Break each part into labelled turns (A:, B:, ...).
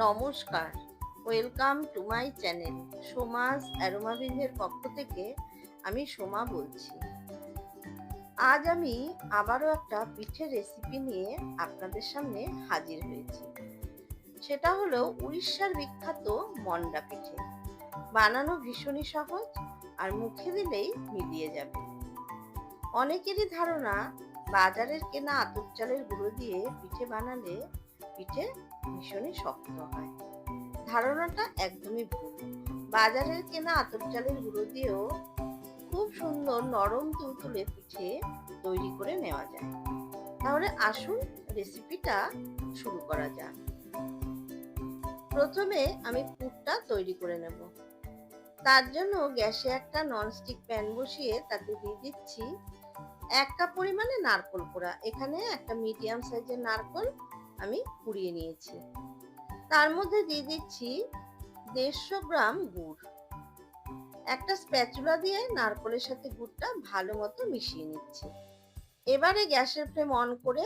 A: নমস্কার। Welcome to my channel Soma's অ্যারোমাভিনের পক্ষ থেকে আমি সোমা বলছি। আজ আমি আবারও একটা পিঠের রেসিপি নিয়ে আপনাদের সামনে হাজির হয়েছি। সেটা হলো উড়িষ্যার বিখ্যাত মন্ডা পিঠে। বানানো ভীষণই সহজ আর মুখে দিলেই মিলিয়ে যাবে। অনেকেরই ধারণা বাজারের কেনা আতপ চালের গুঁড়ো দিয়ে পিঠে বানালে পিঠে ভীষণই শক্ত হয়। ধারণাটা একদমই ভুল। বাজারের কেনা আতপ চালের গুঁড়ো দিয়েও খুব সুন্দর নরম তুলতুলে পিঠে তৈরি করে নেওয়া যায়। তাহলে আসুন রেসিপিটা শুরু করা যাক। প্রথমে আমি পুরটা তৈরি করে নেব। তার জন্য গ্যাসে একটা ননস্টিক প্যান বসিয়ে তাতে দিয়ে দিচ্ছি এক কাপ পরিমাণে নারকল পোড়া এখানে একটা মিডিয়াম সাইজের নারকল আমি কুড়িয়ে নিয়েছি। তার মধ্যে দিয়ে দিচ্ছি দেড়শো গ্রাম গুড়। একটা স্প্যাচুলা দিয়ে নারকলের সাথে গুড়টা ভালো মতো মিশিয়ে নিচ্ছি। এবারে গ্যাসের ফ্লেম অন করে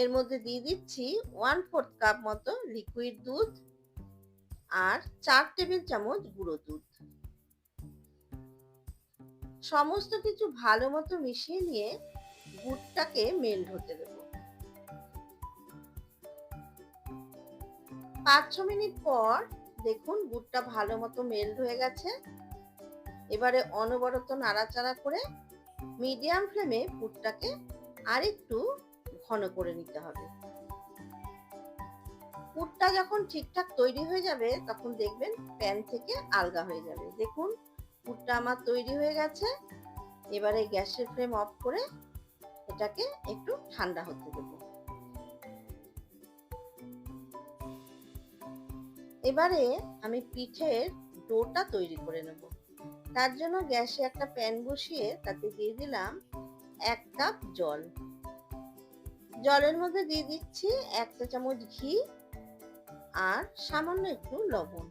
A: এর মধ্যে দিয়ে দিচ্ছি ওয়ান ফোর্থ কাপ মতো লিকুইড দুধ আর চার টেবিল চামচ গুঁড়ো দুধ। সমস্ত কিছু ভালো মতো মিশিয়ে নিয়ে গুড়টাকে মেল্ট হতে দেব। পাঁচ ছ মিনিট পর দেখুন গুড়টা ভালো মতো মেল্ট হয়ে গেছে। এবারে অনবরত নাড়াচাড়া করে মিডিয়াম ফ্লেমে পুরটাকে আরেকটু ঘন করে নিতে হবে। পুরটা যখন ঠিকঠাক তৈরি হয়ে যাবে, তখন দেখবেন প্যান থেকে আলগা হয়ে যাবে। দেখুন পুরটা আমার তৈরি হয়ে গেছে। এবারে গ্যাসের ফ্লেম অফ করে এটাকে একটু ঠান্ডা হতে দেব। এবারে আমি পিঠের ডোটা তৈরি করে নেব। তার জন্য গ্যাসে একটা প্যান বসিয়ে তাতে দিয়ে দিলাম এক কাপ জল। জলের মধ্যে দিয়ে দিচ্ছি এক চা চামচ ঘি আর সামান্য একটু লবণ।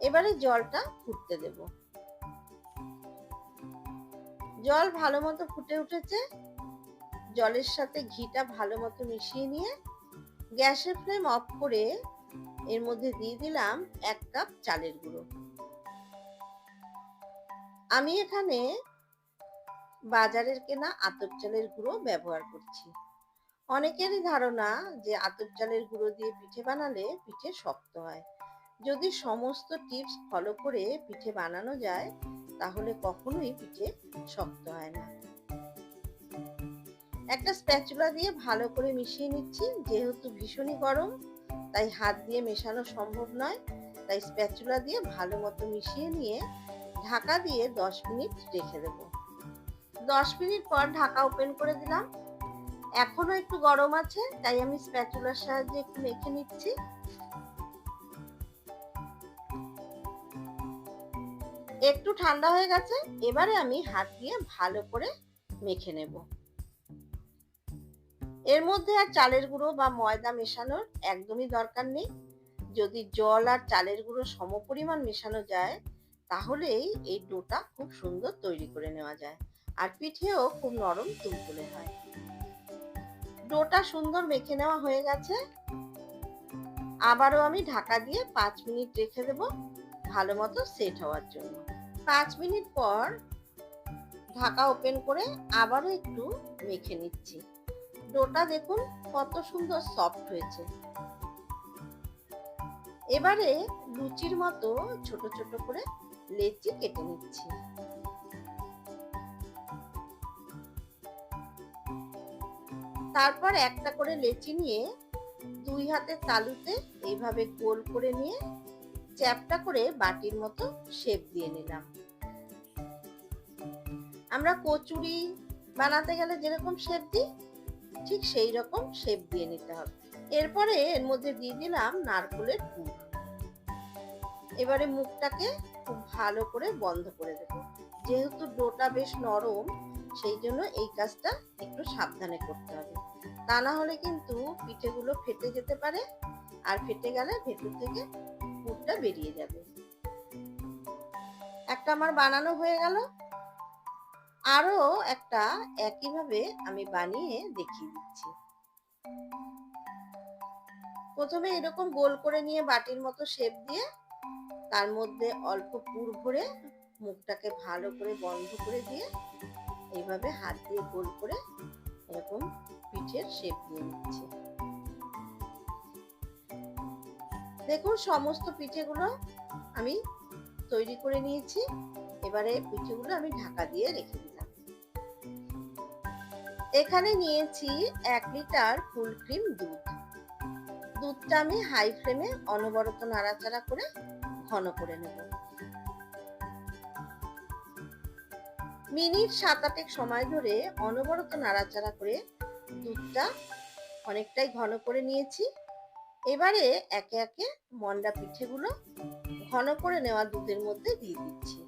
A: এবারে জলটা ফুটতে দেব। জল ভালো মতো ফুটে উঠেছে। জলের সাথে ঘিটা ভালো মতো মিশিয়ে নিয়ে গ্যাসের ফ্লেম অফ করে এর মধ্যে দিয়ে দিলাম এক কাপ চালের গুঁড়ো। আমি এখানে বাজারের কেনা আতপ চালের গুঁড়ো ব্যবহার করছি। অনেকেরই ধারণা যে আতপ চালের গুঁড়ো দিয়ে পিঠে বানালে পিঠে শক্ত হয়। যদি সমস্ত টিপস ফলো করে পিঠে বানানো যায়, তাহলে কখনোই পিঠে শক্ত হয় না। একটা স্প্যাচুলা দিয়ে ভালো করে মিশিয়ে নিচ্ছি, যেহেতু ভীষণই গরম। তাই হাত দিয়ে মেশানো সম্ভব নয়। তাই স্প্যাচুলা দিয়ে ভালো মতো মিশিয়ে নিয়ে ঢাকা দিয়ে দশ মিনিট রেখে দেব। দশ মিনিট পর ঢাকা ওপেন করে দিলাম। এখনও একটু গরম আছে, তাই আমি স্প্যাচুলার সাহায্যে একটু মেখে নিচ্ছি। একটু ঠান্ডা হয়ে গেছে, এবারে আমি হাত দিয়ে ভালো করে মেখে নেব। এর মধ্যে আর চালের গুঁড়ো বা ময়দা মেশানোর একদমই দরকার নেই। যদি জল আর চালের গুঁড়ো সমপরিমাণ মেশানো যায়, তাহলেই এই ডোটা খুব সুন্দর তৈরি করে নেওয়া যায় আর পিঠেও খুব নরম তুলতুলে হয়। ডোটা সুন্দর মেখে নেওয়া হয়ে গেছে। আবারও আমি ঢাকা দিয়ে পাঁচ মিনিট রেখে দেব ভালো মতো সেট হওয়ার জন্য। পাঁচ মিনিট পর ঢাকা ওপেন করে আবারও একটু মেখে নিচ্ছি। ডোটা দেখুন, কত সুন্দর সফট হয়েছে। এবারে লুচির মতো ছোট ছোট করে লেচি কেটে নিচ্ছি। তারপর একটা করে লেচি নিয়ে দুই হাতের তালুতে এইভাবে গোল করে নিয়ে চ্যাপটা করে বাটির মতো শেপ দিয়ে নিলাম। আমরা কচুরি বানাতে গেলে যেরকম শেপ দিই ঠিক সেই রকম শেপ দিয়ে নিতে হবে। এরপরে এর মধ্যে দিয়ে দিলাম নারকলের পুর এবারে মুখটাকে খুব ভালো করে বন্ধ করে দেব। যেহেতু ডোটা বেশ নরম, সেই জন্য এই কাজটা একটু সাবধানে করতে হবে। তা না হলে কিন্তু পিঠেগুলো ফেটে যেতে পারে আর ফেটে গেলে ভেতর থেকে পুরটা বেরিয়ে যাবে। একটা আমার বানানো হয়ে গেল। আরও একটা একইভাবে আমি বানিয়ে দেখিয়ে দিচ্ছি। প্রথমে এরকম গোল করে নিয়ে বাটির মতো শেপ দিয়ে তার মধ্যে অল্প পুর ভরে মুখটাকে ভালো করে বন্ধ করে দিয়ে এইভাবে হাত দিয়ে গোল করে এরকম পিঠের শেপ দিয়ে নিচ্ছি। দেখুন সমস্ত পিঠেগুলো আমি তৈরি করে নিয়েছি। এবারে পিঠেগুলো আমি ঢাকা দিয়ে রেখে দিলাম এখানে নিয়েছি এক লিটার ফুল ক্রিম দুধ। দুধটা আমি হাই ফ্লেমে অনবরত নাড়াচাড়া করে ঘন করে নেব। মিনিট সাত আটেক সময় ধরে অনবরত নাড়াচাড়া করে দুধটা অনেকটাই ঘন করে নিয়েছি। এবারে একে একে মন্ডা পিঠেগুলো ঘন করে নেওয়া দুধের মধ্যে দিয়ে দিচ্ছি।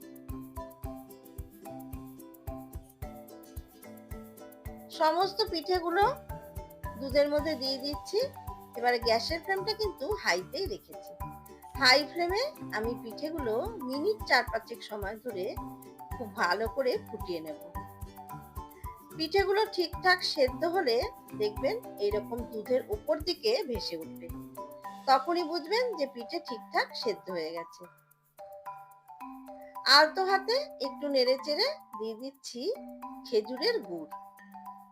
A: সমস্ত পিঠেগুলো দুধের মধ্যে দিয়ে দিচ্ছি। এবারে গ্যাসের ফ্লেমটা কিন্তু হাইতেই রেখেছি। হাই ফ্লেমে আমি পিঠেগুলো মিনিট চার পাঁচেক সময় ধরে খুব ভালো করে ফুটিয়ে নেব। পিঠেগুলো ঠিকঠাক সেদ্ধ হলে দেখবেন এইরকম দুধের উপর দিকে ভেসে উঠবে। তখনই বুঝবেন যে পিঠে ঠিকঠাক সেদ্ধ হয়ে গেছে। আলতো হাতে একটু নেড়ে চেড়ে দিয়ে দিচ্ছি খেজুরের গুড়।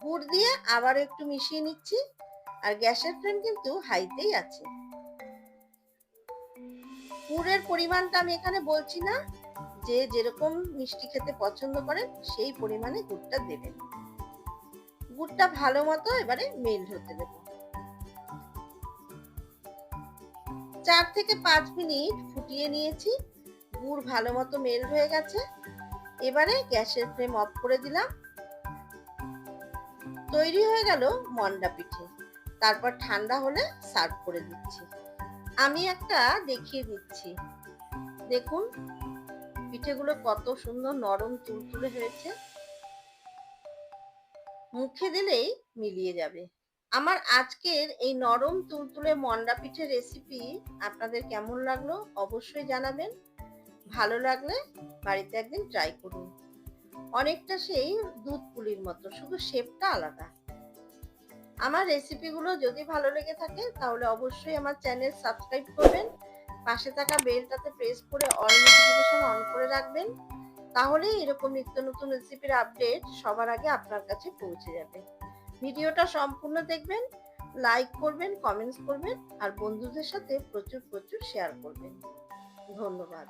A: গুড় দিয়ে আবার একটু মিশিয়ে নিচ্ছি। আর গ্যাসের ফ্লেম কিন্তু হাইতেই আছে। গুড়ের পরিমাণটা আমি এখানে বলছি না। যে যেরকম মিষ্টি খেতে পছন্দ করেন সেই পরিমাণে গুড়টা দেবেন। গুড়টা ভালো মতো এবারে মেল্ট হতে দেব। চার থেকে পাঁচ মিনিট ফুটিয়ে নিয়েছি। গুড় ভালো মতো মেল্ট হয়ে গেছে। এবারে গ্যাসের ফ্লেম অফ করে দিলাম। তৈরি হয়ে গেল মন্ডা পিঠে। তারপর ঠান্ডা হলে সার্ভ করে দিচ্ছি। আমি একটা দেখিয়ে দিচ্ছি। দেখুন, পিঠেগুলো কত সুন্দর নরম তুলতুলে হয়েছে। মুখে দিলেই মিলিয়ে যাবে। আমার আজকের এই নরম তুলতুলে মন্ডা পিঠের রেসিপি আপনাদের কেমন লাগল অবশ্যই জানাবেন। ভালো লাগলে বাড়িতে একদিন ট্রাই করুন। অনেকটা সেই দুধ পুলির মতো, শুধু শেপটা আলাদা। আমার রেসিপিগুলো যদি ভালো লেগে থাকে, তাহলে অবশ্যই আমার চ্যানেল সাবস্ক্রাইব করবেন, পাশে থাকা বেলটাতে প্রেস করে অল নোটিফিকেশন অন করে রাখবেন তাহলে এরকম নিত্য নতুন রেসিপির আপডেট সবার আগে আপনার কাছে পৌঁছে যাবে। ভিডিওটা সম্পূর্ণ দেখবেন লাইক করবেন কমেন্টস করবেন, আর বন্ধুদের সাথে প্রচুর প্রচুর শেয়ার করবেন। ধন্যবাদ।